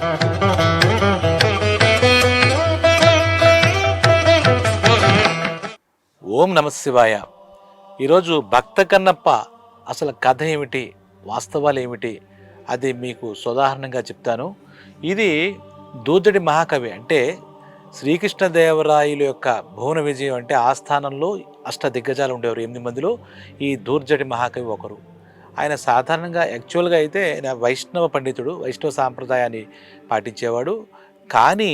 ఓం నమ శివాయ. ఈరోజు భక్త కన్నప్ప అసలు కథ ఏమిటి? వాస్తవాలు ఏమిటి? అది మీకు సుదాహరణంగా చెప్తాను. ఇది దూదడి మహాకవి అంటే శ్రీకృష్ణదేవరాయల యొక్క భువన విజయం అంటే ఆస్థానంలో అష్ట దిగ్గజాలు ఉండేవారు. ఎనిమిది మందిలో ఈ దూర్జటి మహాకవి ఒకరు. ఆయన సాధారణంగా యాక్చువల్గా అయితే ఆయన వైష్ణవ పండితుడు వైష్ణవ సాంప్రదాయాన్ని పాటించేవాడు. కానీ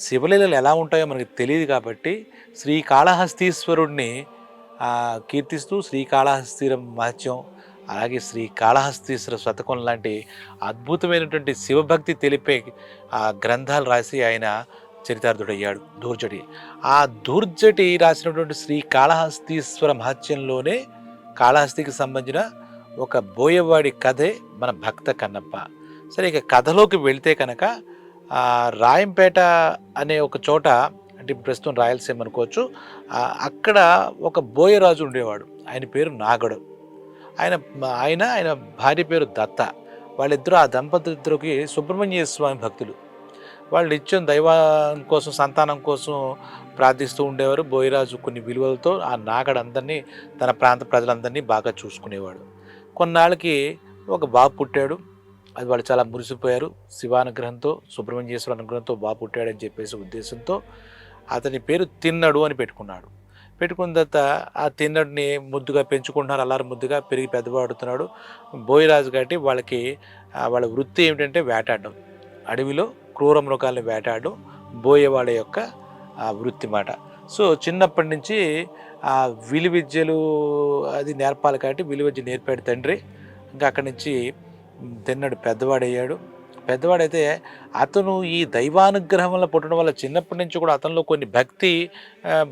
శివలీలలు ఎలా ఉంటాయో మనకు తెలియదు కాబట్టి శ్రీకాళహస్తీశ్వరుడిని కీర్తిస్తూ శ్రీకాళహస్తీర మహత్యం అలాగే శ్రీ కాళహస్తీశ్వర శతకం లాంటి అద్భుతమైనటువంటి శివభక్తి తెలిపే ఆ గ్రంథాలు రాసి ఆయన చరితార్థుడయ్యాడు దూర్జటి. ఆ దూర్జటి రాసినటువంటి శ్రీ కాళహస్తీశ్వర మహత్యంలోనే కాళహస్తికి సంబంధించిన ఒక బోయవాడి కథే మన భక్త కన్నప్ప. సరే ఇక కథలోకి వెళితే కనుక రాయంపేట అనే ఒక చోట అంటే ప్రస్తుతం రాయలసీమ అనుకోవచ్చు అక్కడ ఒక బోయరాజు ఉండేవాడు. ఆయన పేరు నాగడు. ఆయన ఆయన ఆయన భార్య పేరు దత్త. వాళ్ళిద్దరూ ఆ దంపతులిద్దరికి సుబ్రహ్మణ్య స్వామి భక్తులు. వాళ్ళు నిత్యం దైవం కోసం సంతానం కోసం ప్రార్థిస్తూ ఉండేవారు. బోయరాజు కొన్ని విలువలతో ఆ నాగడు అందరినీ తన ప్రాంత ప్రజలందరినీ బాగా చూసుకునేవాడు. కొన్నాళ్ళకి ఒక బాబు పుట్టాడు. అది వాళ్ళు చాలా మురిసిపోయారు. శివానుగ్రహంతో సుబ్రహ్మణ్యేశ్వర అనుగ్రహంతో బాబు పుట్టాడని చెప్పేసి ఉద్దేశంతో అతని పేరు తిన్నడు అని పెట్టుకున్నాడు. పెట్టుకున్న తర్వాత ఆ తిన్నడిని ముద్దుగా పెంచుకుంటున్నారు. అల్లారు ముద్దుగా పెరిగి పెద్దవాడుతున్నాడు బోయిరాజు కాబట్టి వాళ్ళకి వాళ్ళ వృత్తి ఏమిటంటే వేటాడడం. అడవిలో క్రూర మృగాల్ని వేటాడడం బోయేవాళ్ళ యొక్క వృత్తి మాట. సో చిన్నప్పటి నుంచి ఆ విలు విద్యలు అది నేర్పాలి కాబట్టి విలు విద్య నేర్పాడు తండ్రి. ఇంకా అక్కడి నుంచి తిన్నాడు పెద్దవాడయ్యాడు. పెద్దవాడైతే అతను ఈ దైవానుగ్రహం వల్ల పుట్టడం వల్ల చిన్నప్పటి నుంచి కూడా అతనిలో కొన్ని భక్తి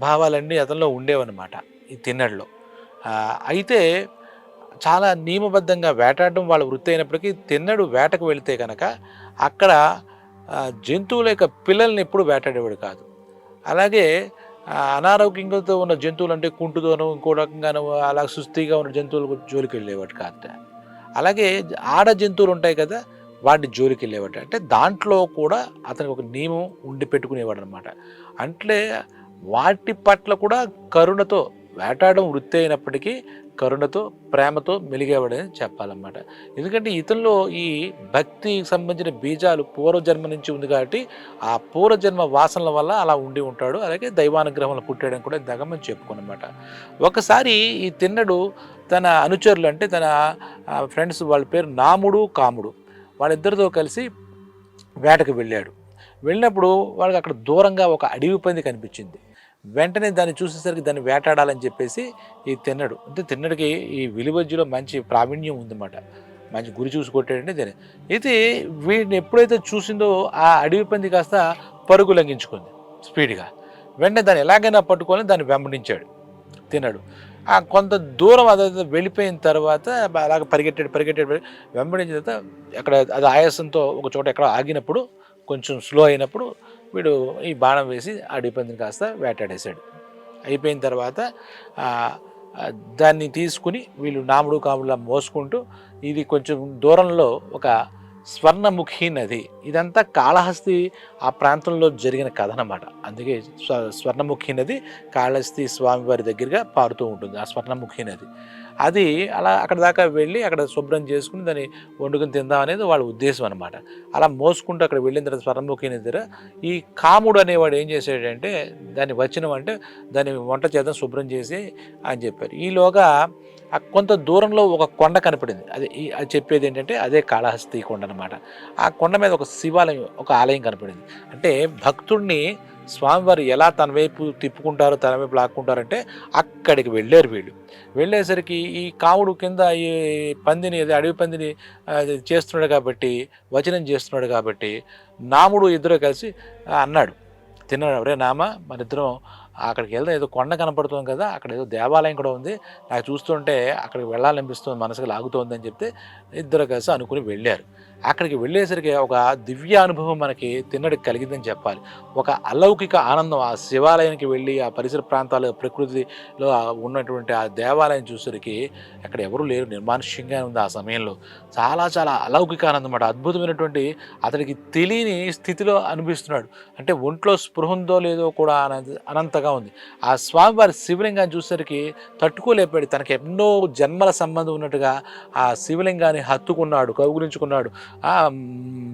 భావాలన్నీ అతనిలో ఉండేవన్నమాట ఈ తిన్నడిలో. అయితే చాలా నియమబద్ధంగా వేటాడడం వాళ్ళ వృత్తి అయినప్పటికీ తిన్నడు వేటకు వెళితే కనుక అక్కడ జంతువుల యొక్క పిల్లల్ని ఎప్పుడు వేటాడేవాడు కాదు. అలాగే అనారోగ్యంతో ఉన్న జంతువులు అంటే కుంటుతోనూ ఇంకో రకంగానూ అలా సుస్థిగా ఉన్న జంతువులకు జోలికి వెళ్ళేవాటి కాదు అలాగే ఆడ జంతువులు ఉంటాయి కదా వాటి జోలికి వెళ్ళేవాడు అంటే దాంట్లో కూడా అతనికి ఒక నియమం ఉండి పెట్టుకునేవాడు అనమాట అంటే వాటి పట్ల కూడా కరుణతో వేటాడడం వృత్తి అయినప్పటికీ కరుణతో ప్రేమతో మెలిగేవాడని చెప్పాలన్నమాట. ఎందుకంటే ఇతనిలో ఈ భక్తికి సంబంధించిన బీజాలు పూర్వజన్మ నుంచి ఉంది కాబట్టి ఆ పూర్వజన్మ వాసనల వల్ల అలా ఉండి ఉంటాడు. అలాగే దైవానుగ్రహంలో పుట్టాడని కూడా ఇందాక మనం చెప్పుకున్నమాట ఒకసారి ఈ తిన్నడు తన అనుచరులు అంటే తన ఫ్రెండ్స్ వాళ్ళ పేరు నాముడు కాముడు వాళ్ళిద్దరితో కలిసి వేటకు వెళ్ళాడు. వెళ్ళినప్పుడు వాళ్ళకి అక్కడ దూరంగా ఒక అడవి పంది కనిపించింది. వెంటనే దాన్ని చూసేసరికి దాన్ని వేటాడాలని చెప్పేసి ఈ తిన్నడు. అంటే తిన్నడికి ఈ విలువజ్జులో మంచి ప్రావీణ్యం ఉందన్నమాట. మంచి గురి చూసి కొట్టాడంటే దాన్ని అయితే వీడిని ఎప్పుడైతే చూసిందో ఆ అడవి పంది కాస్త పరుగు లంఘించుకుంది స్పీడ్గా. వెంటనే దాన్ని ఎలాగైనా పట్టుకొని దాన్ని వెంబడించాడు తిన్నాడు. ఆ కొంత దూరం అది వెళ్ళిపోయిన తర్వాత అలాగ పరిగెట్టాడు పరిగెట్టాడు వెంబడించిన తర్వాత అక్కడ అది ఆయాసంతో ఒక చోట ఎక్కడ ఆగినప్పుడు కొంచెం స్లో అయినప్పుడు వీడు ఈ బాణం వేసి ఆ పందిని కాస్త వేటాడేశాడు. అయిపోయిన తర్వాత దాన్ని తీసుకుని వీళ్ళు నాముడు కాముడులా మోసుకుంటూ ఇది కొంచెం దూరంలో ఒక స్వర్ణముఖి నది. ఇదంతా కాళహస్తి ఆ ప్రాంతంలో జరిగిన కథ అనమాట అందుకే స్వ స్వర్ణముఖి నది కాళహస్తి స్వామివారి దగ్గరగా పారుతూ ఉంటుంది. ఆ స్వర్ణముఖి నది. అది అలా అక్కడ దాకా వెళ్ళి అక్కడ శుభ్రం చేసుకుని దాన్ని వండుకుని తిందాం అనేది వాళ్ళ ఉద్దేశం అనమాట అలా మోసుకుంటూ అక్కడ వెళ్ళిన తర్వాత స్వర్ణముఖి దగ్గర ఈ కాముడు అనేవాడు ఏం చేశాడంటే దాన్ని వచ్చినవంటే దాన్ని వంట చేద్దాం శుభ్రం చేసి అని చెప్పారు. ఈలోగా కొంత దూరంలో ఒక కొండ కనపడింది. అది ఈ- అది చెప్పేది ఏంటంటే అదే కాళహస్తి కొండ అనమాట ఆ కొండ మీద ఒక శివాలయం ఒక ఆలయం కనపడింది. అంటే భక్తుడిని స్వామివారు ఎలా తన వైపు తిప్పుకుంటారు తన వైపు లాక్కుంటారంటే అక్కడికి వెళ్ళారు వీళ్ళు. వెళ్ళేసరికి ఈ కావుడు కింద ఈ పందిని అదే అడవి పందిని అది చేస్తున్నాడు కాబట్టి వచనం చేస్తున్నాడు కాబట్టి నాముడు ఇద్దరు కలిసి అన్నాడు. తిన్నాడు. ఎవరే నామ మన ఇద్దరం అక్కడికి వెళ్దాం. ఏదో కొండ కనపడుతుంది కదా అక్కడ ఏదో దేవాలయం కూడా ఉంది. నాకు చూస్తుంటే అక్కడికి వెళ్ళాలనిపిస్తుంది మనసుకు లాగుతోంది అని చెప్తే ఇద్దరు కలిసి అనుకుని వెళ్ళారు. అక్కడికి వెళ్ళేసరికి ఒక దివ్య అనుభవం మనకి తిన్నడికి కలిగిందని చెప్పాలి. ఒక అలౌకిక ఆనందం ఆ శివాలయానికి వెళ్ళి ఆ పరిసర ప్రాంతాలు ప్రకృతిలో ఉన్నటువంటి ఆ దేవాలయం చూసరికి అక్కడ ఎవరు లేరు. నిర్మానుష్యంగా ఉంది ఆ సమయంలో. చాలా చాలా అలౌకిక ఆనందం అన్నమాట. అద్భుతమైనటువంటి అతడికి తెలియని స్థితిలో అనిపిస్తున్నాడు. అంటే ఒంట్లో స్పృహ ఉందో లేదో కూడా అనంత- అనంతగా ఉంది. ఆ స్వామివారి శివలింగాన్ని చూసరికి తట్టుకోలేపాడు తనకి ఎన్నో జన్మల సంబంధం ఉన్నట్టుగా ఆ శివలింగాన్ని హత్తుకున్నాడు కౌగులించుకున్నాడు.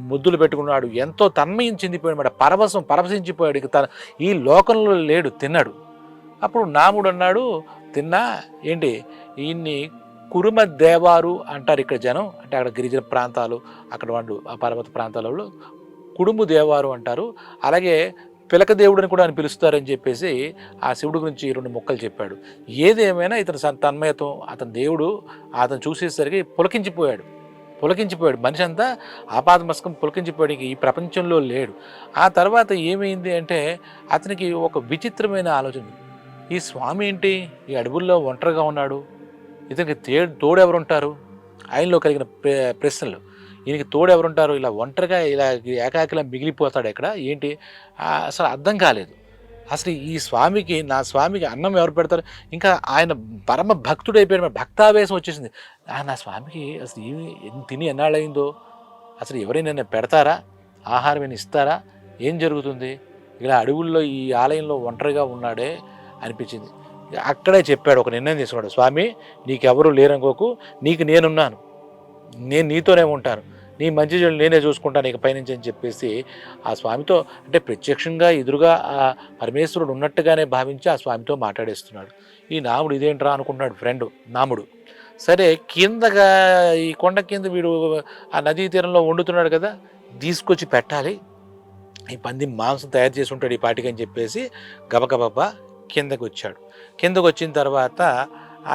ముద్దులు పెట్టుకున్నాడు. ఎంతో తన్మయం చెందిపోయాడు మాట పరవశం పరవశించిపోయాడు. ఇక తన ఈ లోకంలో లేడు తిన్నాడు. అప్పుడు నాముడు అన్నాడు తిన్నా? ఏంటి? ఈయన్ని కురుమ దేవారు అంటారు ఇక్కడ జనం. అంటే అక్కడ గిరిజన ప్రాంతాలు అక్కడ వాళ్ళు ఆ పర్వత ప్రాంతాలలో కుడుము దేవారు అంటారు. అలాగే పిలక దేవుడిని కూడా అని పిలుస్తారని చెప్పేసి ఆ శివుడి గురించి రెండు మొక్కలు చెప్పాడు. ఏదేమైనా ఇతను తన్మయత్వం అతని దేవుడు అతను చూసేసరికి పులకించిపోయాడు. పులకించిపోయాడు. మనిషి అంతా ఆపాదమస్కం పులకించిపోయాడు. ఈ ప్రపంచంలో లేడు. ఆ తర్వాత ఏమైంది అంటే అతనికి ఒక విచిత్రమైన ఆలోచన. ఈ స్వామి ఏంటి? ఈ అడవుల్లో ఒంటరిగా ఉన్నాడు. ఇతనికి తే తోడు ఎవరుంటారు ఆయనలో కలిగిన ప్ర- ప్రశ్నలు. ఈయనకి తోడు ఎవరుంటారు ఇలా ఒంటరిగా ఇలా ఏకాకిలా మిగిలిపోతాడు ఇక్కడ ఏంటి? అసలు అర్థం కాలేదు. అసలు ఈ స్వామికి నా స్వామికి అన్నం ఎవరు పెడతారు? ఇంకా ఆయన పరమ భక్తుడు అయిపోయాడు. భక్తావేశం వచ్చేసింది. ఆ, నా స్వామికి అసలు ఏమి తిని ఎన్నాళ్ళయిందో? అసలు ఎవరైనా పెడతారా? ఆహారం ఏమైనా ఇస్తారా? ఏం జరుగుతుంది? ఇలా అడవుల్లో ఈ ఆలయంలో ఒంటరిగా ఉన్నాడే అనిపించింది. అక్కడే చెప్పాడు ఒక నిర్ణయం తీసుకున్నాడు. స్వామి నీకెవరు లేరనుకోకు. నీకు నేనున్నాను. నేను నీతోనే ఉంటాను. నీ మంచి చెడు నేనే చూసుకుంటాను ఇక పైనుంచి అని చెప్పేసి ఆ స్వామితో అంటే ప్రత్యక్షంగా ఎదురుగా ఆ పరమేశ్వరుడు ఉన్నట్టుగానే భావించి ఆ స్వామితో మాట్లాడేస్తున్నాడు. ఈ నాముడు ఇదేంట్రా అనుకుంటున్నాడు ఫ్రెండ్ నాముడు. సరే కిందగా ఈ కొండ కింద వీడు ఆ నదీ తీరంలో వండుతున్నాడు కదా తీసుకొచ్చి పెట్టాలి. ఈ పంది మాంసం తయారు చేసి ఉంటాడు ఈ పాటికి అని చెప్పేసి గబగబబ్బా కిందకు వచ్చాడు కిందకు వచ్చిన తర్వాత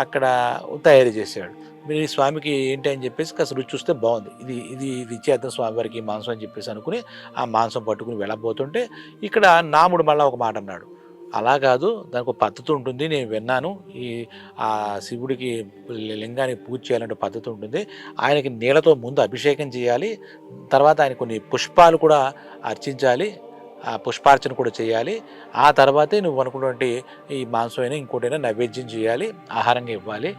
అక్కడ తయారు చేశాడు. మీరు ఈ స్వామికి ఏంటి అని చెప్పేసి కాస్త రుచి చూస్తే బాగుంది. ఇది ఇది ఇది ఇచ్చేద్దాం స్వామివారికి మాంసం అని చెప్పేసి అనుకుని ఆ మాంసం పట్టుకుని వెళ్ళబోతుంటే ఇక్కడ నాముడు మళ్ళీ ఒక మాట అన్నాడు. అలా కాదు దానికి ఒక పద్ధతి ఉంటుంది నేను విన్నాను. ఈ ఆ శివుడికి లింగానికి పూజ చేయాలంటే పద్ధతి ఉంటుంది. ఆయనకి నీళ్ళతో ముందు అభిషేకం చేయాలి. తర్వాత ఆయన కొన్ని పుష్పాలు కూడా అర్చించాలి. పుష్పార్చన కూడా చేయాలి. ఆ తర్వాతే నువ్వు అనుకున్నటువంటి ఈ మాంసం అయినా ఇంకోటైనా నైవేద్యం చేయాలి ఆహారంగా ఇవ్వాలి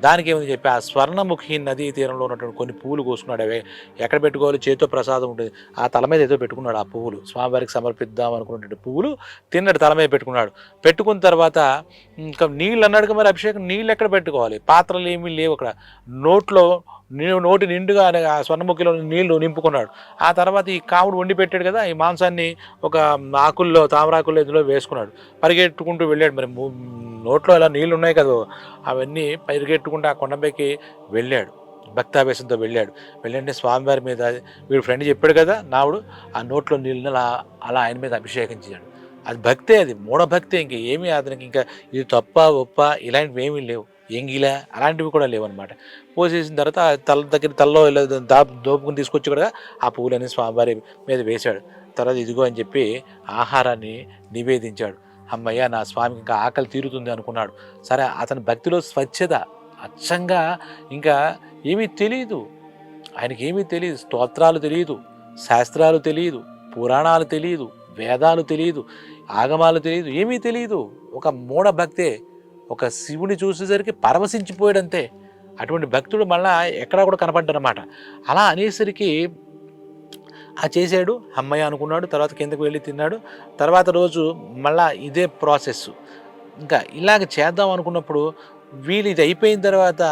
దానికి ఏమని చెప్పి ఆ స్వర్ణముఖి నదీ తీరంలో ఉన్నటువంటి కొన్ని పువ్వులు కోసుకున్నాడు అవే. ఎక్కడ పెట్టుకోవాలి? చేతితో ప్రసాదం ఉంటుంది. ఆ తల మీద ఏదో పెట్టుకున్నాడు ఆ పువ్వులు. స్వామివారికి సమర్పిద్దాం అనుకున్నటువంటి పువ్వులు తిన్నడు తల మీద పెట్టుకున్నాడు. పెట్టుకున్న తర్వాత ఇంకా నీళ్ళు అన్నాడు మరి అభిషేకం? నీళ్ళు ఎక్కడ పెట్టుకోవాలి? పాత్రలు ఏమీ లేవు అక్కడ. నోట్లో నోటి నిండుగా ఆ స్వర్ణముఖిలో నీళ్ళు నింపుకున్నాడు. ఆ తర్వాత ఈ కాముడు వండి పెట్టాడు కదా ఈ మాంసాన్ని ఒక ఆకుల్లో తామరాకుల్లో ఇందులో వేసుకున్నాడు. పరిగెట్టుకుంటూ వెళ్ళాడు. మరి నోట్లో ఇలా నీళ్ళు ఉన్నాయి కదా అవన్నీ పరిగెట్టుకుంటూ ఆ కొండపైకి వెళ్ళాడు. భక్తావేశంతో వెళ్ళాడు. వెళ్ళంటే స్వామివారి మీద వీడు ఫ్రెండ్ చెప్పాడు కదా నావుడు ఆ నోట్లో నీళ్ళని అలా అలా ఆయన మీద అభిషేకం చేయాడు అది భక్తే అది. మూఢభక్తే ఇంకా ఏమీ అతనికి ఇంకా ఇది తప్ప ఒప్ప ఇలాంటివి ఏమీ లేవు. ఎంగిలా అలాంటివి కూడా లేవు అనమాట పోసేసిన తర్వాత తల దగ్గర తలలో ఇలా దా దోపుకుని తీసుకొచ్చి కూడా ఆ పువ్వులని స్వామివారి మీద వేశాడు. తర్వాత ఇదిగో అని చెప్పి ఆహారాన్ని నివేదించాడు. అమ్మయ్య నా స్వామికి ఇంకా ఆకలి తీరుతుంది అనుకున్నాడు. సరే అతని భక్తిలో స్వచ్ఛత అచ్చంగా ఇంకా ఏమీ తెలియదు ఆయనకి ఏమీ తెలియదు స్తోత్రాలు తెలియదు శాస్త్రాలు తెలియదు పురాణాలు తెలియదు వేదాలు తెలియదు ఆగమాలు తెలియదు ఏమీ తెలియదు ఒక మూఢ భక్తే ఒక శివుని చూసేసరికి పరవశించిపోయాడంతే. అటువంటి భక్తుడు మళ్ళా ఎక్కడా కూడా కనపడ్డనమాట అలా అనేసరికి ఆ చేశాడు అమ్మయ్య అనుకున్నాడు తర్వాత కిందకు వెళ్ళి తిన్నాడు. తర్వాత రోజు మళ్ళా ఇదే ప్రాసెస్. ఇంకా ఇలాగ చేద్దాం అనుకున్నప్పుడు వీళ్ళు ఇది అయిపోయిన తర్వాత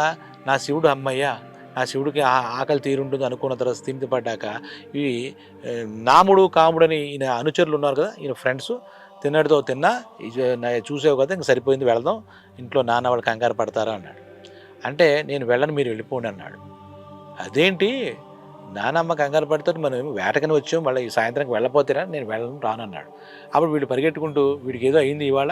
నా శివుడు అమ్మయ్య నా శివుడికి ఆ- ఆకలి తీరుంటుంది అనుకున్న తర్వాత స్థిమితపడ్డాక ఇవి నాముడు కాముడని ఈయన అనుచరులు ఉన్నారు కదా ఈయన ఫ్రెండ్స్ తిన్నడితో తిన్నా చూసావు కదా ఇంక సరిపోయింది వెళదాం ఇంట్లో నాన్న వాళ్ళు కంగారు పడతారా అన్నాడు. అంటే నేను వెళ్ళను మీరు వెళ్ళిపోండి అన్నాడు. అదేంటి? నానమ్మ కంగారు పడితే మనం ఏమో వేటకని వచ్చాం మళ్ళీ ఈ సాయంత్రంకి వెళ్ళపోతేరా నేను వెళ్ళను రానన్నాడు అప్పుడు వీళ్ళు పరిగెట్టుకుంటూ వీడికి ఏదో అయింది ఇవాళ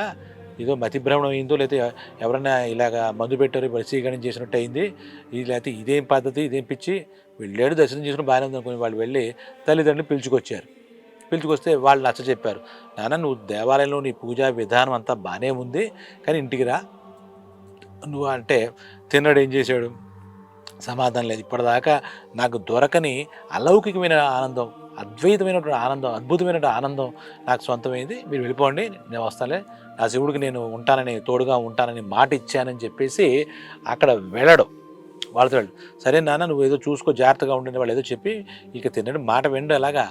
ఏదో మతిభ్రమణం అయిందో లేకపోతే ఎవరైనా ఇలాగ మందు పెట్టారు పరిశీలన చేసినట్టు అయింది. ఇది లేకపోతే ఇదేం పద్ధతి ఇదేం పిచ్చి? వెళ్ళాడు దర్శనం చేసుకుని బాగానే ఉంది అనుకుని వాళ్ళు వెళ్ళి తల్లిదండ్రులు పిలుచుకొచ్చారు. పిలుచుకొస్తే వాళ్ళు నచ్చ చెప్పారు. నాన్న నువ్వు దేవాలయంలో నీ పూజా విధానం అంతా బాగానే ఉంది కానీ ఇంటికి రా. నువ్వు అంటే తిన్నాడు ఏం చేశాడు? సమాధానం లేదు. ఇప్పటిదాకా నాకు దొరకని అలౌకికమైన ఆనందం అద్వైతమైనటువంటి ఆనందం అద్భుతమైనటువంటి ఆనందం నాకు సొంతమైంది. మీరు వెళ్ళిపోండి నేను వస్తాలే. నా శివుడికి నేను ఉంటానని తోడుగా ఉంటానని మాట ఇచ్చానని చెప్పేసి అక్కడ వెళ్ళడం. వాళ్ళతో వెళ్ళడు. సరే నాన్న నువ్వు ఏదో చూసుకో జాగ్రత్తగా ఉండని వాళ్ళు ఏదో చెప్పి ఇక తిన్నాడు మాట వెండు అలాగా.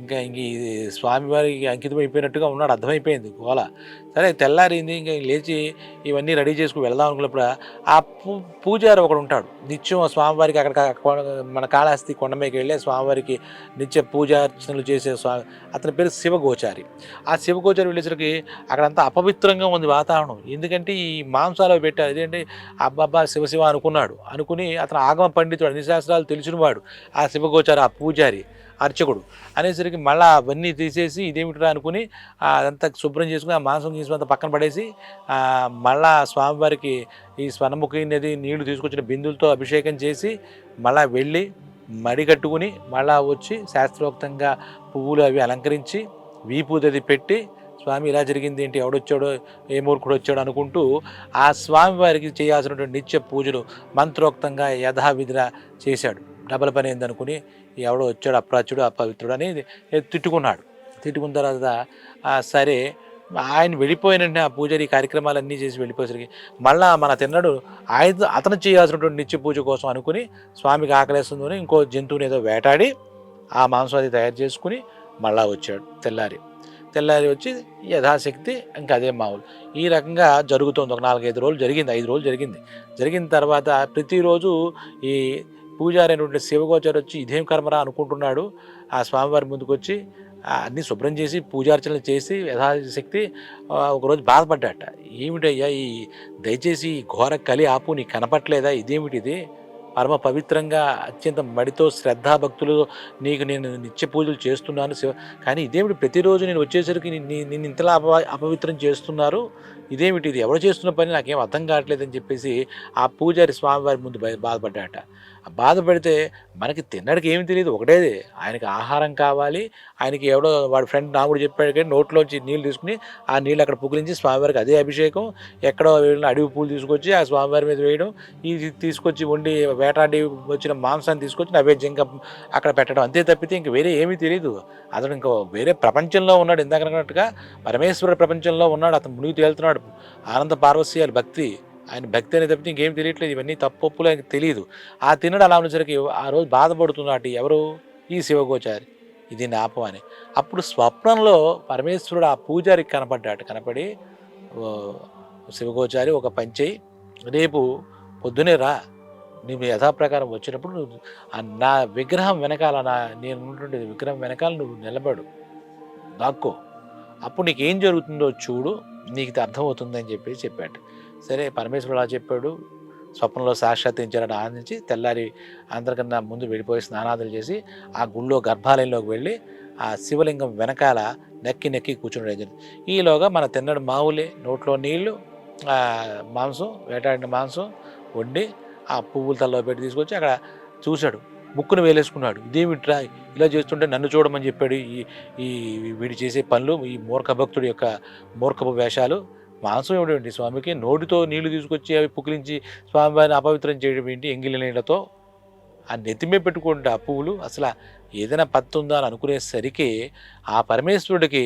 ఇంకా ఇంక ఇది స్వామివారికి అంకితం అయిపోయినట్టుగా ఉన్నాడు అర్థమైపోయింది గోల. సరే తెల్లారింది ఇంకా లేచి ఇవన్నీ రెడీ చేసుకుని వెళ్దాం అనుకున్నప్పుడు ఆ పూ పూజారి ఒకడు ఉంటాడు. నిత్యం ఆ స్వామివారికి అక్కడ మన కాళహస్తి కొండమీకి వెళ్ళి స్వామివారికి నిత్య పూజార్చనలు చేసే స్వామి అతని పేరు శివగోచారి. ఆ శివగోచారి వెళ్ళేసరికి అక్కడంతా అపవిత్రంగా ఉంది వాతావరణం. ఎందుకంటే ఈ మాంసాలు పెట్టారు. ఇదేంటి? అబ్బాబ్బా శివశివ అనుకున్నాడు. అనుకుని అతను ఆగమ పండితుడు అన్ని శాస్త్రాలు తెలిసినవాడు ఆ శివగోచారి ఆ పూజారి. అర్చకుడు. అనేసరికి మళ్ళీ అవన్నీ తీసేసి ఇదేమిటిరా అనుకుని అదంతా శుభ్రం చేసుకుని ఆ మాంసం తీసుకుని అంతా పక్కన పడేసి మళ్ళా స్వామివారికి ఈ స్వర్ణముఖి నది నీళ్ళు తీసుకొచ్చిన బిందులతో అభిషేకం చేసి మళ్ళా వెళ్ళి మడి కట్టుకుని మళ్ళా వచ్చి శాస్త్రోక్తంగా పువ్వులు అవి అలంకరించి వీపూదది పెట్టి స్వామి ఇలా జరిగింది ఏంటి? ఎవడొచ్చాడో? ఏ మూర్ఖుడు వచ్చాడు? అనుకుంటూ ఆ స్వామివారికి చేయాల్సినటువంటి నిత్య పూజలు మంత్రోక్తంగా యథావిధిగా చేశాడు. డబల్ పని ఏందనుకుని ఎవడో వచ్చాడు అప్రాచుడు అపవిత్రుడు అని తిట్టుకున్నాడు. తిట్టుకున్న తర్వాత సరే ఆయన వెళ్ళిపోయినంటే ఆ పూజారి ఈ కార్యక్రమాలన్నీ చేసి వెళ్ళిపోయేసరికి మళ్ళా మన తిన్నడు ఆయన అతను చేయాల్సినటువంటి నిత్య పూజ కోసం అనుకుని స్వామికి ఆకలేస్తుందని ఇంకో జంతువుని ఏదో వేటాడి ఆ మాంసం అది తయారు చేసుకుని మళ్ళా వచ్చాడు తెల్లారి. తెల్లారి వచ్చి యథాశక్తి ఇంకా అదే మామూలు. ఈ రకంగా జరుగుతుంది. ఒక నాలుగైదు రోజులు జరిగింది ఐదు రోజులు జరిగింది. జరిగిన తర్వాత ప్రతిరోజు ఈ పూజారి అయినటువంటి శివగోచారి వచ్చి ఇదేం కర్మరా అనుకుంటున్నాడు ఆ స్వామివారి ముందుకు వచ్చి అన్నీ శుభ్రం చేసి పూజార్చనలు చేసి యథాశక్తి ఒకరోజు బాధపడ్డాట. ఏమిటయ్యా ఈ దయచేసి ఈ ఘోర కలి ఆపు నీకు కనపట్లేదా? ఇదేమిటిది? పరమ పవిత్రంగా అత్యంత మడితో శ్రద్ధాభక్తులు నీకు నేను నిత్య పూజలు చేస్తున్నాను శివ కానీ ఇదేమిటి? ప్రతిరోజు నేను వచ్చేసరికి నిన్ను ఇంతలా అప అపవిత్రం చేస్తున్నారు? ఇదేమిటి ఇది ఎవరు చేస్తున్న పని నాకేం అర్థం కావట్లేదని చెప్పేసి ఆ పూజారి స్వామివారి ముందు బాధపడ్డాట. బాధపడితే మనకి తిన్నడికి ఏమి తెలియదు ఒకటేది ఆయనకి ఆహారం కావాలి ఆయనకి ఎవడో వాడి ఫ్రెండ్ నా కూడా చెప్పాడు కానీ నోట్లోంచి నీళ్ళు తీసుకుని ఆ నీళ్ళు అక్కడ పుగిలించి స్వామివారికి అదే అభిషేకం ఎక్కడో వెళ్ళిన అడవి పూలు తీసుకొచ్చి ఆ స్వామివారి మీద వేయడం ఇది తీసుకొచ్చి వండి వేటాడి వచ్చిన మాంసాన్ని తీసుకొచ్చి నైవేద్యంగా అక్కడ పెట్టడం అంతే తప్పితే ఇంక వేరే ఏమీ తెలియదు అతను ఇంకో వేరే ప్రపంచంలో ఉన్నాడు ఇందాక అన్నట్టుగా పరమేశ్వర ప్రపంచంలో ఉన్నాడు అతను మునిగి తేలుతున్నాడు ఆనంద పార్వశ్యాలు భక్తి. ఆయన భక్తి అనేది తప్పితే ఇంకేం తెలియట్లేదు. ఇవన్నీ తప్పొప్పులు ఆయనకు తెలియదు. ఆ తినడు అలా ఉన్నసరికి ఆ రోజు బాధపడుతున్నాడు ఎవరు? ఈ శివగోచారి. ఇది నాపం అని అప్పుడు స్వప్నంలో పరమేశ్వరుడు ఆ పూజారికి కనపడ్డాడు. కనపడి శివగోచారి ఒక పంచేయి రేపు పొద్దునే రా. నువ్వు యథాప్రకారం వచ్చినప్పుడు నువ్వు నా విగ్రహం వెనకాల నా నేను ఉన్నటువంటి విగ్రహం వెనకాల నువ్వు నిలబడు. దాక్కో. అప్పుడు నీకు ఏం జరుగుతుందో చూడు. నీకు ఇది అర్థమవుతుందని చెప్పేసి చెప్పాడు. సరే పరమేశ్వరుడు అలా చెప్పాడు. స్వప్నంలో సాక్షాత్తించారని ఆనందించి తెల్లారి అందరికన్నా ముందు వెళ్ళిపోయి స్నానాదులు చేసి ఆ గుళ్ళో గర్భాలయంలోకి వెళ్ళి ఆ శివలింగం వెనకాల నెక్కి నెక్కి కూర్చుండడం జరిగింది. ఈలోగా మన తిన్నడు మావులే నోట్లో నీళ్ళు మాంసం వేటాడిన మాంసం వండి ఆ పువ్వుల తల్లో పెట్టి తీసుకొచ్చి అక్కడ చూశాడు. ముక్కును వేలేసుకున్నాడు. ఇదేమిట్రా? ఇలా చేస్తుంటే నన్ను చూడమని చెప్పాడు ఈ ఈ వీడు చేసే పనులు ఈ మూర్ఖ భక్తుడి యొక్క మూర్ఖపు వేషాలు మాంసం ఏమిటండి? స్వామికి నోటితో నీళ్ళు తీసుకొచ్చి అవి పుకిలించి స్వామివారిని అపవిత్రం చేయడం ఏంటి? ఎంగిలి నీళ్ళతో? ఆ నెత్తిమే పెట్టుకుంటే ఆ పువ్వులు అసలు ఏదైనా పత్తి ఉందా అని అనుకునేసరికి ఆ పరమేశ్వరుడికి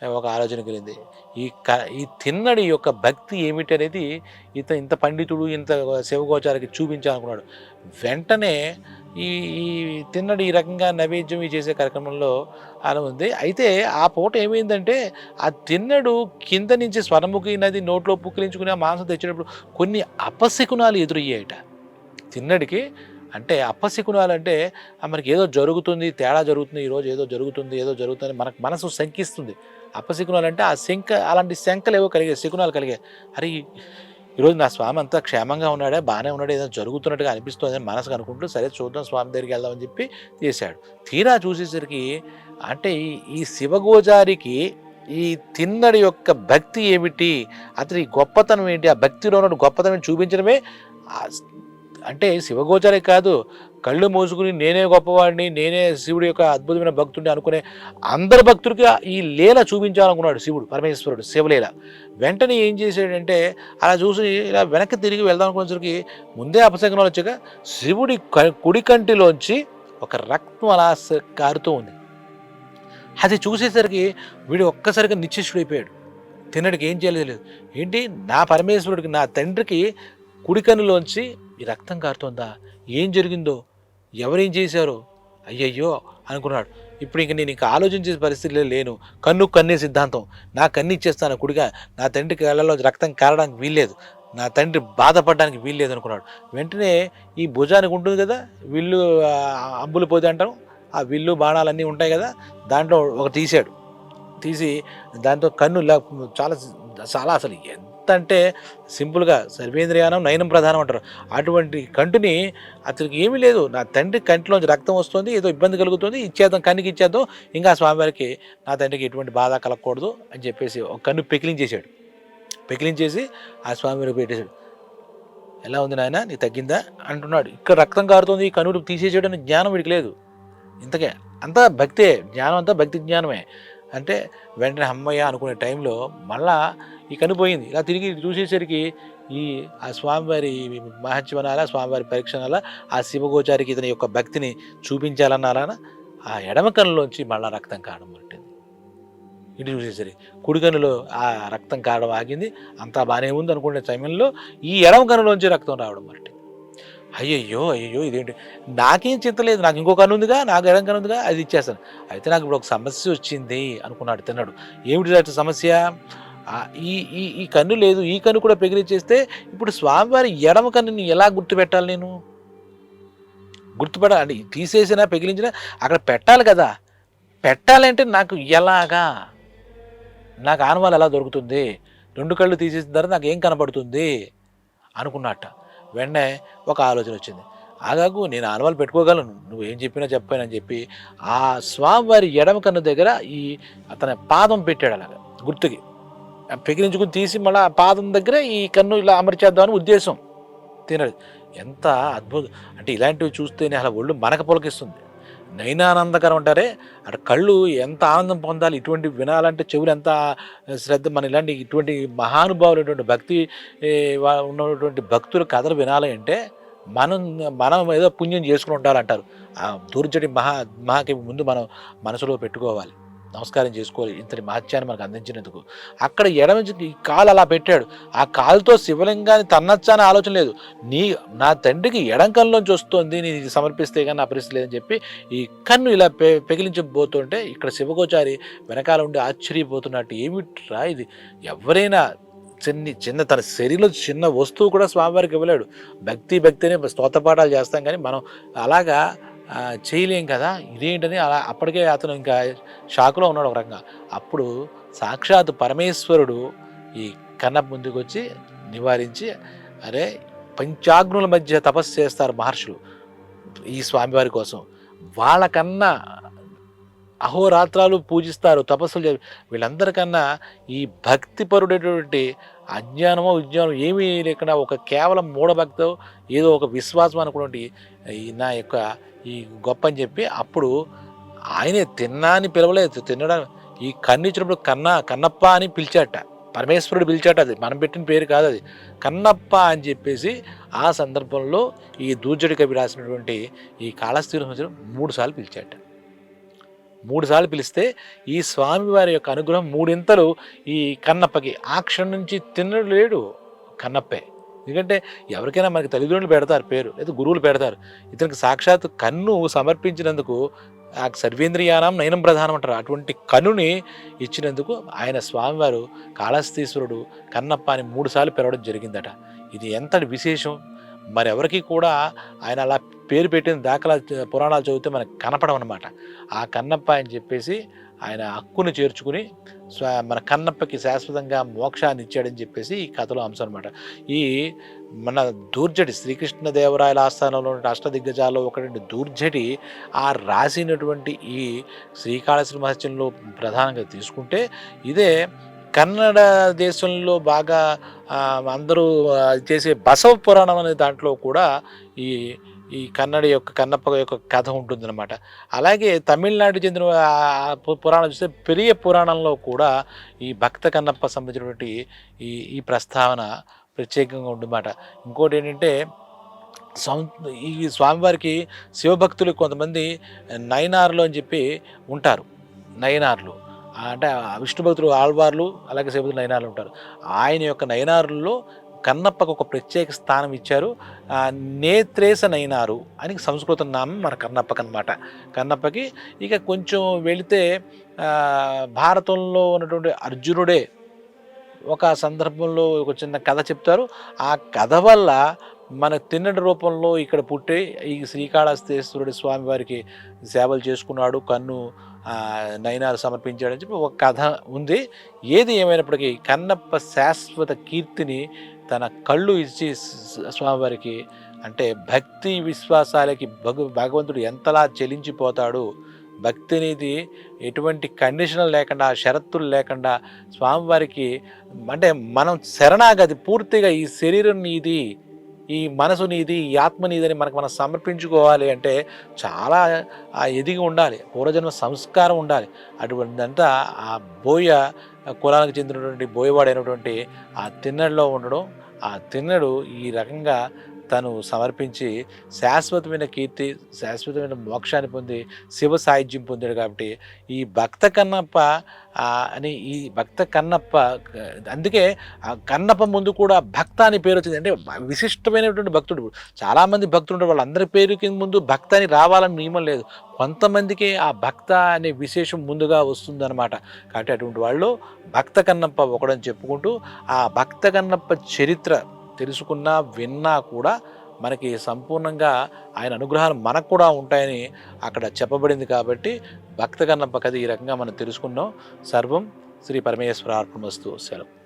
ఒక ఆలోచన కలిగింది. ఈ క ఈ తిన్నడి యొక్క భక్తి ఏమిటి అనేది ఇత ఇంత పండితుడు ఇంత శివగోచారికి చూపించాలనుకున్నాడు. వెంటనే ఈ ఈ తిన్నడు ఈ రకంగా నైవేద్యం చేసే కార్యక్రమంలో అలా ఉంది. అయితే ఆ పూట ఏమైందంటే ఆ తిన్నడు కింద నుంచి స్వరముఖి నది నోట్లో పుక్కిలించుకుని ఆ మాంసం తెచ్చినప్పుడు కొన్ని అపశకునాలు ఎదురయ్యాయట. తిన్నడికి అంటే అపశకునాలు అంటే మనకి ఏదో జరుగుతుంది తేడా జరుగుతుంది ఈరోజు ఏదో జరుగుతుంది ఏదో జరుగుతుంది మనకు మనసు శంకిస్తుంది. అపశకునాలు అంటే ఆ శంక అలాంటి శంకలు ఏవో కలిగే శకునాలు కలిగాయి అరే ఈరోజు నా స్వామి అంతా క్షేమంగా ఉన్నాడే? బాగానే ఉన్నాడు? ఏదో జరుగుతున్నట్టుగా అనిపిస్తుంది అని మనసుకు అనుకుంటూ సరే చూద్దాం స్వామి దగ్గరికి వెళ్దామని చెప్పి చేశాడు తీరా చూసేసరికి అంటే ఈ- ఈ ఈ తిన్నడి యొక్క భక్తి ఏమిటి? అతని గొప్పతనం ఏంటి? ఆ భక్తిలో ఉన్న గొప్పతనం చూపించడమే అంటే శివగోచరే కాదు కళ్ళు మూసుకుని నేనే గొప్పవాడిని నేనే శివుడి యొక్క అద్భుతమైన భక్తుడిని అనుకునే అందరి భక్తుడికి ఈ లీల చూపించాలనుకున్నాడు శివుడు పరమేశ్వరుడు శివలీల. వెంటనే ఏం చేశాడంటే అలా చూసి ఇలా వెనక్కి తిరిగి వెళ్దాం అనుకునేసరికి ముందే అపశకనాలు వచ్చాక శివుడి కుడి కంటిలోంచి ఒక రక్తం అలా కారుతూ ఉంది. అది చూసేసరికి వీడు ఒక్కసారిగా నిశ్చేషుడైపోయాడు తిన్నడికి ఏం చేయలేదు ఏంటి? నా పరమేశ్వరుడికి నా తండ్రికి కుడికనులోంచి ఈ రక్తం కారుతోందా? ఏం జరిగిందో? ఎవరేం చేశారో? అయ్యయ్యో అనుకున్నాడు. ఇప్పుడు ఇంక నేను ఇంకా ఆలోచించే పరిస్థితిలో లేను. కన్ను కన్నే సిద్ధాంతం. నా కన్ను ఇచ్చేస్తాను కుడిగా. నా తండ్రి కళ్ళలో రక్తం కారడానికి వీల్లేదు. నా తండ్రి బాధపడడానికి వీల్లేదు అనుకున్నాడు. వెంటనే ఈ భుజానికి ఉంటుంది కదా విల్లు అంబులు పోతే అంటాం ఆ విల్లు బాణాలన్నీ ఉంటాయి కదా దాంట్లో ఒక తీశాడు. తీసి దాంతో కన్ను ఇలా చాలా చాలా అసలు ఎంత అంటే సింపుల్గా సర్వేంద్రియానం నయనం ప్రధానం అంటారు. అటువంటి కంటిని అతనికి ఏమీ లేదు. నా తండ్రి కంటిలోంచి రక్తం వస్తుంది ఏదో ఇబ్బంది కలుగుతుంది ఇచ్చేద్దాం కన్నుకి ఇచ్చేద్దాం ఇంకా స్వామివారికి నా తండ్రికి ఎటువంటి బాధ కలగకూడదు అని చెప్పేసి ఒక కన్ను పెకిలించేశాడు పెకిలించేసి ఆ స్వామివారికి పెట్టేశాడు. ఎలా ఉంది నాయన? నీకు తగ్గిందా? అంటున్నాడు. ఇక్కడ రక్తం కారుతుంది ఈ కన్నుడు తీసేసేయడానికి జ్ఞానం వీడికి లేదు. ఇంతకే అంతా భక్తే జ్ఞానం అంతా భక్తి జ్ఞానమే. అంటే వెంటనే అమ్మయ్య అనుకునే టైంలో మళ్ళా ఈ కన్ను ఇలా తిరిగి చూసేసరికి ఈ ఆ స్వామివారి మహత్యమనాల స్వామివారి పరీక్షనాల ఆ శివగోచారికి ఇతని యొక్క భక్తిని చూపించాలన్నారా ఆ ఎడమ కన్నులోంచి మళ్ళా రక్తం కావడం పట్టింది. ఇటు చూసేసరికి కుడి కన్నులో ఆ రక్తం కావడం ఆగింది. అంతా బాగానే ఉంది అనుకునే సమయంలో ఈ ఎడమ కన్నులోంచి రక్తం రావడం పట్టింది. అయ్యయ్యో అయ్యయ్యో ఇదేంటి? నాకేం చింతలేదు నాకు ఇంకో కన్ను ఉందిగా నాకు ఎడం కన్ను ఉందిగా అది ఇచ్చేస్తాను. అయితే నాకు ఇప్పుడు ఒక సమస్య వచ్చింది అనుకున్నాడు తిన్నాడు. ఏమిటి సమస్య? ఈ ఈ ఈ కన్ను లేదు ఈ కన్ను కూడా పెగిలిచ్చేస్తే ఇప్పుడు స్వామివారి ఎడమ కన్నుని ఎలా గుర్తుపెట్టాలి నేను? గుర్తుపడాలి అంటే తీసేసినా పెగిలించినా అక్కడ పెట్టాలి కదా. పెట్టాలంటే నాకు ఎలాగా? నాకు ఆనవాలు ఎలా దొరుకుతుంది? రెండు కళ్ళు తీసేసిన తర్వాత నాకు ఏం కనపడుతుంది? అనుకున్నట్ట. వెంటనే ఒక ఆలోచన వచ్చింది. ఆగాకు నేను ఆనవాలు పెట్టుకోగలను. నువ్వు ఏం చెప్పినా చెప్పానని చెప్పి ఆ స్వామివారి ఎడమ కన్ను దగ్గర ఈ అతని పాదం పెట్టాడు అలాగా గుర్తుకి. పెకిలించుకుని తీసి మళ్ళీ ఆ పాదం దగ్గర ఈ కన్ను ఇలా అమర్చేద్దామని ఉద్దేశం. తినరు ఎంత అద్భుతం అంటే ఇలాంటివి చూస్తేనే అలా ఒళ్ళు మనక పొలకిస్తుంది. నైనానందకరం అంటారే అక్కడ కళ్ళు ఎంత ఆనందం పొందాలి ఇటువంటి వినాలంటే చెవులు ఎంత శ్రద్ధ మన ఇలాంటి ఇటువంటి మహానుభావులైనటువంటి భక్తి ఉన్నటువంటి భక్తుల కథలు వినాలి అంటే మనం మనం ఏదో పుణ్యం చేసుకుని ఉండాలంటారు. ఆ దూర్జటి మహా మహాకి ముందు మనం మనసులో పెట్టుకోవాలి. నమస్కారం చేసుకోవాలి. ఇంతటి మహత్యాన్ని మనకు అందించినందుకు. అక్కడ ఎడమ కాలు అలా పెట్టాడు. ఆ కాలుతో శివలింగాన్ని తన్నచ్చా అనే ఆలోచన లేదు. నీ నా తండ్రికి ఎడం వస్తుంది. నీ ఇది సమర్పిస్తే కానీ నా పరిస్థితి లేదని చెప్పి ఈ కన్ను ఇలా పె పెగిలించబోతుంటే ఇక్కడ శివగోచారి వెనకాల ఉండి ఆశ్చర్యపోతున్నట్టు ఏమిట్రా ఇది? ఎవరైనా చిన్ని చిన్న తన శరీరంలో చిన్న వస్తువు కూడా స్వామివారికి ఇవ్వలేడు. భక్తి భక్తిని స్తోత్రపాఠాలు చేస్తాం కానీ మనం అలాగా చేయలేం కదా. ఇదేంటని అలా అప్పటికే అతను ఇంకా షాకులో ఉన్నాడు ఒక రకంగా. అప్పుడు సాక్షాత్ పరమేశ్వరుడు ఈ కన్న ముందుకు వచ్చి నివారించి అరే పంచాగ్నుల మధ్య తపస్సు చేస్తారు మహర్షులు ఈ స్వామివారి కోసం. వాళ్ళకన్నా అహోరాత్రాలు పూజిస్తారు తపస్సులు వీళ్ళందరికన్నా ఈ భక్తిపరుడైనటువంటి అజ్ఞానమో విజ్ఞానం ఏమీ లేకుండా ఒక కేవలం మూఢభక్తో ఏదో ఒక విశ్వాసం అనుకున్నటువంటి ఈ నా యొక్క ఈ గొప్ప అని చెప్పి అప్పుడు ఆయనే తిన్నా అని పిలవలేదు తినడం ఈ కన్నిచ్చినప్పుడు కన్న కన్నప్ప అని పిలిచాట. పరమేశ్వరుడు పిలిచాట అది. మనం పెట్టిన పేరు కాదు అది. కన్నప్ప అని చెప్పేసి ఆ సందర్భంలో ఈ దూర్జడి కవి రాసినటువంటి ఈ కాళస్థిరం మూడు సార్లు పిలిచాట. మూడుసార్లు పిలిస్తే ఈ స్వామివారి యొక్క అనుగ్రహం మూడింతలు ఈ కన్నప్పకి. ఆ క్షణం నుంచి తిన్నడు లేడు కన్నప్పే. ఎందుకంటే ఎవరికైనా మనకి తల్లిదండ్రులు పెడతారు పేరు లేదా గురువులు పెడతారు. ఇతనికి సాక్షాత్ కన్ను సమర్పించినందుకు ఆ సర్వేంద్రియానం నయనం ప్రధానం అంటారు. అటువంటి కన్నుని ఇచ్చినందుకు ఆయన స్వామివారు కాళహస్తీశ్వరుడు కన్నప్ప అని మూడుసార్లు పిలవడం జరిగిందట. ఇది ఎంతటి విశేషం? మరెవరికి కూడా ఆయన అలా పేరు పెట్టిన దాఖలా పురాణాలు చదివితే మనకు కనపడమన్నమాట ఆ కన్నప్ప అని చెప్పేసి ఆయన హక్కును చేర్చుకుని మన కన్నప్పకి శాశ్వతంగా మోక్షాన్ని ఇచ్చాడని చెప్పేసి ఈ కథలో అంశం అనమాట ఈ మన దూర్జటి శ్రీకృష్ణదేవరాయల ఆస్థానంలో ఉన్న అష్టదిగ్గజాల్లో ఒకటి దూర్జటి ఆ రాసినటువంటి ఈ శ్రీకాళశ్రీ మహత్యంలో ప్రధానంగా తీసుకుంటే ఇదే కన్నడ దేశంలో బాగా అందరూ చేసే బసవ పురాణం అనే దాంట్లో కూడా ఈ ఈ కన్నడ యొక్క కన్నప్ప యొక్క కథ ఉంటుందన్నమాట. అలాగే తమిళనాడు చెందిన పు- పురాణం చూస్తే పెరియ పురాణంలో కూడా ఈ భక్త కన్నప్ప సంబంధించినటువంటి ఈ ఈ ప్రస్తావన ప్రత్యేకంగా ఉందన్నమాట. ఇంకోటి ఏంటంటే సం ఈ స్వామివారికి శివభక్తులు కొంతమంది నయనార్లు అని చెప్పి ఉంటారు. నయనార్లు అంటే ఆ విష్ణు భక్తులు ఆళ్వార్లు అలాగే శివభక్తులు నయనార్లు ఉంటారు. ఆయన యొక్క నయనారుల్లో కన్నప్పకు ఒక ప్రత్యేక స్థానం ఇచ్చారు. నేత్రేస నయనారు అని సంస్కృత నామం మన కన్నప్పకి అనమాట కన్నప్పకి ఇక కొంచెం వెళితే భారతంలో ఉన్నటువంటి అర్జునుడే ఒక సందర్భంలో ఒక చిన్న కథ చెప్తారు. ఆ కథ వల్ల మన తిన్నటి రూపంలో ఇక్కడ పుట్టి ఈ శ్రీకాళహస్తేశ్వరుడి స్వామివారికి సేవలు చేసుకున్నాడు. కన్ను నయనాలు సమర్పించాడని చెప్పి ఒక కథ ఉంది. ఏది ఏమైనప్పటికీ కన్నప్ప శాశ్వత కీర్తిని తన కళ్ళు ఇచ్చి స్వామివారికి అంటే భక్తి విశ్వాసాలకి భగ భగవంతుడు ఎంతలా చెలించిపోతాడు భక్తి అనేది ఎటువంటి కండిషన్లు లేకుండా షరతులు లేకుండా స్వామివారికి అంటే మనం శరణాగతి పూర్తిగా ఈ శరీరం నీది ఈ మనసు నీది ఈ ఆత్మ నీదని మనకు మనం సమర్పించుకోవాలి అంటే చాలా ఎదిగి ఉండాలి. పూర్వజన్మ సంస్కారం ఉండాలి. అటువంటిదంతా ఆ బోయ కులానికి చెందినటువంటి బోయవాడైనటువంటి ఆ తిన్నడిలో ఉండడం ఆ తిన్నడు ఈ రకంగా తను సమర్పించి శాశ్వతమైన కీర్తి శాశ్వతమైన మోక్షాన్ని పొంది శివ సాహిత్యం పొందాడు కాబట్టి ఈ భక్త కన్నప్ప అని ఈ భక్త కన్నప్ప అందుకే ఆ కన్నప్ప ముందు కూడా భక్త అని పేరు వచ్చింది. అంటే విశిష్టమైనటువంటి భక్తుడు. చాలామంది భక్తులు ఉంటారు వాళ్ళందరి పేరుకి ముందు భక్త అని రావాలని నియమం లేదు. కొంతమందికి ఆ భక్త అనే విశేషం ముందుగా వస్తుందన్నమాట. కాబట్టి అటువంటి వాళ్ళు భక్త కన్నప్ప ఒకడని చెప్పుకుంటూ ఆ భక్త కన్నప్ప చరిత్ర తెలుసుకున్నా విన్నా కూడా మనకి సంపూర్ణంగా ఆయన అనుగ్రహాలు మనకు కూడా ఉంటాయని అక్కడ చెప్పబడింది కాబట్టి భక్త కన్నప్ప కథ ఈ రకంగా మనం తెలుసుకున్నాం. సర్వం శ్రీ పరమేశ్వర అర్పణమస్తు. సెలవు.